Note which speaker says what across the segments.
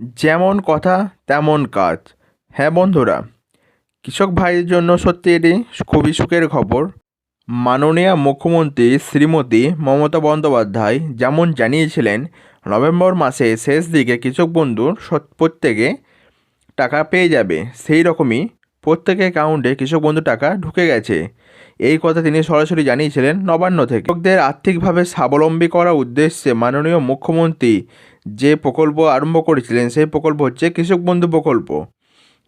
Speaker 1: যেমন কথা, তেমন কাজ। হ্যাঁ বন্ধুরা, কৃষক ভাইয়ের জন্য সত্যি এটি খুবই সুখের খবর। মাননীয় মুখ্যমন্ত্রী শ্রীমতী মমতা বন্দ্যোপাধ্যায় যেমন জানিয়েছিলেন, নভেম্বর মাসে শেষ দিকে কৃষক বন্ধুর প্রত্যেকে টাকা পেয়ে যাবে। সেই রকমই প্রত্যেকের অ্যাকাউন্টে কৃষক বন্ধু টাকা ঢুকে গেছে। এই কথা তিনি সরাসরি জানিয়েছিলেন নবান্ন থেকে। কৃষকদের আর্থিকভাবে স্বাবলম্বী করার উদ্দেশ্যে মাননীয় মুখ্যমন্ত্রী যে প্রকল্প আরম্ভ করেছিলেন, সেই প্রকল্প হচ্ছে কৃষক বন্ধু প্রকল্প।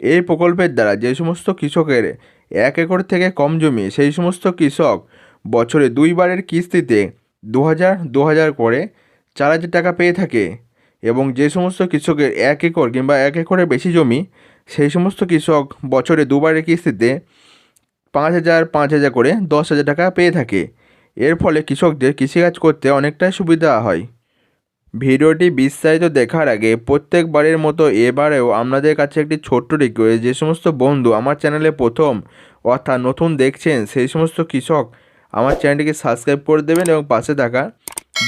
Speaker 1: এই প্রকল্পের দ্বারা যে সমস্ত কৃষকের এক একর থেকে কম জমি, সেই সমস্ত কৃষক বছরে দুইবারের কিস্তিতে দু হাজার দু হাজার করে চার হাজার টাকা পেয়ে থাকে এবং যে সমস্ত কৃষকের এক একর কিংবা এক একরের বেশি জমি, সেই সমস্ত কৃষক বছরে দুবারের কিস্তিতে পাঁচ হাজার পাঁচ হাজার করে দশ হাজার টাকা পেয়ে থাকে। এর ফলে কৃষকদের কৃষিকাজ করতে অনেকটাই সুবিধা হয়। ভিডিওটি বিস্তারিত দেখার আগে প্রত্যেকবারের মতো এবারেও আপনাদের কাছে একটি ছোট্ট রিকোয়েস্ট যে সমস্ত বন্ধু আমার চ্যানেলে প্রথম অর্থাৎ নতুন দেখছেন, সেই সমস্ত কৃষক আমার চ্যানেলটিকে সাবস্ক্রাইব করে দেবেন এবং পাশে থাকা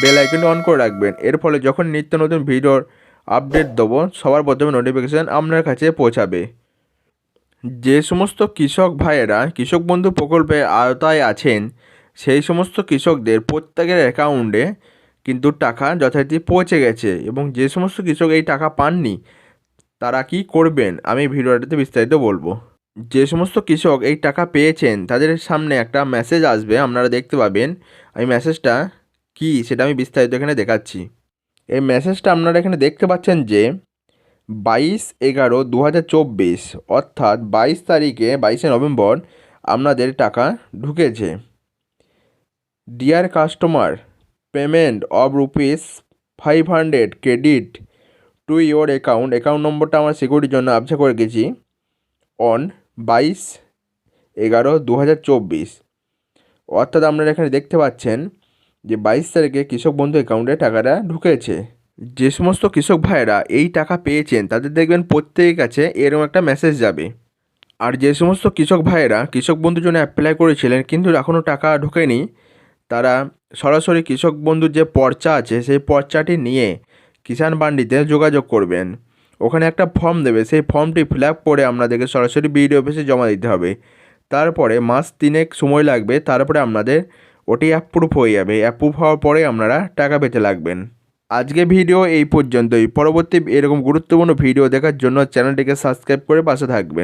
Speaker 1: বেল আইকনটি অন করে রাখবেন। এর ফলে যখন নিত্য নতুন ভিডিওর আপডেট দেবো, সবার প্রথমে নোটিফিকেশান আপনার কাছে পৌঁছাবে। যে সমস্ত কৃষক ভাইয়েরা, কৃষক বন্ধু প্রকল্পের আওতায় আছেন, সেই সমস্ত কৃষকদের প্রত্যেকের অ্যাকাউন্টে কিন্তু টাকা যথারীতি পৌঁছে গেছে এবং যে সমস্ত কৃষক এই টাকা পাননি, তারা কি করবেন? আমি ভিডিওটাতে বিস্তারিত বলব। যে সমস্ত কৃষক এই টাকা পেয়েছেন, তাদের সামনে একটা মেসেজ আসবে, আপনারা দেখতে পাবেন। এই মেসেজটা কি সেটা আমি বিস্তারিত এখানে দেখাচ্ছি। এই মেসেজটা আপনারা এখানে দেখতে পাচ্ছেন যে বাইশ এগারো দু অর্থাৎ বাইশ তারিখে, বাইশে নভেম্বর, আপনাদের টাকা ঢুকেছে। Dear customer payment of rupees five hundred credit to your account account নম্বরটা আমার সিকিউরিটির জন্য আবছা করে গেছি অন বাইশ এগারো দু হাজার চব্বিশ। অর্থাৎ আপনারা এখানে দেখতে পাচ্ছেন যে বাইশ তারিখে কৃষক বন্ধু অ্যাকাউন্টে টাকাটা ঢুকেছে। যে সমস্ত কৃষক ভাইয়েরা এই টাকা পেয়েছেন, তাদের দেখবেন প্রত্যেকের কাছে এরকম একটা মেসেজ যাবে। আর যে সমস্ত কৃষক ভাইয়েরা, কৃষক বন্ধুর জন্য অ্যাপ্লাই করেছিলেন, কিন্তু এখনও টাকা ঢোকেনি তারা সরাসরি কৃষক বন্ধুর যে পর্চা আছে, সেই পর্চাটি নিয়ে কিষাণ বান্ডিতে যোগাযোগ করবেন। ওখানে একটা ফর্ম দেবে, সেই ফর্মটি ফিল আপ করে আপনাদেরকে সরাসরি বিডিও অফিসে জমা দিতে হবে। তারপরে মাস তিনেক সময় লাগবে, তারপরে আপনাদের ওটি অ্যাপ্রুভ হয়ে যাবে। অ্যাপ্রুভ হওয়ার পরে আপনারা টাকা পেতে লাগবেন। আজকে ভিডিও এই পর্যন্তই। পরবর্তী এরকম গুরুত্বপূর্ণ ভিডিও দেখার জন্য চ্যানেলটিকে সাবস্ক্রাইব করে পাশে থাকবেন।